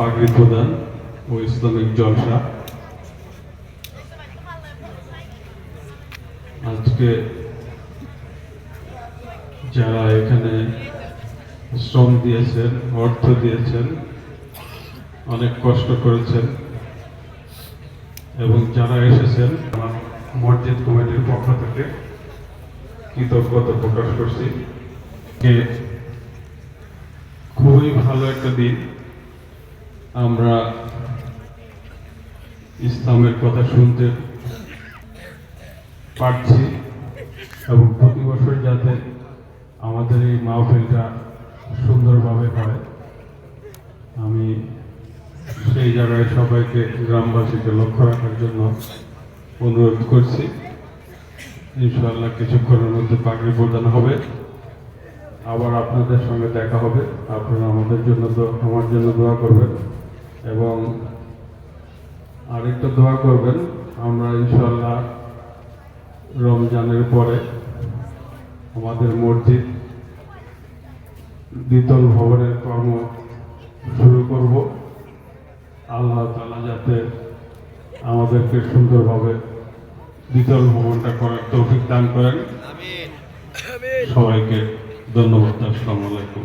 পাগড়ি প্রদান ও ইসলামিক জলসা। আজকে যারা এখানে শ্রম দিয়েছেন, অর্থ দিয়েছেন, অনেক কষ্ট করেছেন এবং যারা এসেছেন, আমার মসজিদ কমিটির পক্ষ থেকে কৃতজ্ঞতা প্রকাশ করছি। খুবই ভালো একটা দিন। আমরা ইসলামের কথা শুনতে পারছি এবং প্রতি বছর যাতে আমাদের এই মাহফিলটা সুন্দরভাবে হয়, আমি সেই জায়গায় সবাইকে গ্রামবাসীকে লক্ষ্য রাখার জন্য অনুরোধ করছি। ইনশাআল্লাহ কিছুক্ষণের মধ্যে পাগড়ি প্রদান হবে। আবার আপনাদের সঙ্গে দেখা হবে। আপনারা আমাদের জন্য আমার জন্য দোয়া করবেন। এবং আরেকটা দোয়া করবেন আমরা ইনশাআল্লাহ রমজানের পরে আমাদের মসজিদ দ্বিতল ভবনের কর্ম শুরু করব। আল্লাহ তালা যাতে আমাদেরকে সুন্দরভাবে দ্বিতল ভবনটা করার তৌফিক দান করেন। সবাইকে ধন্যবাদ আসসালামু আলাইকুম।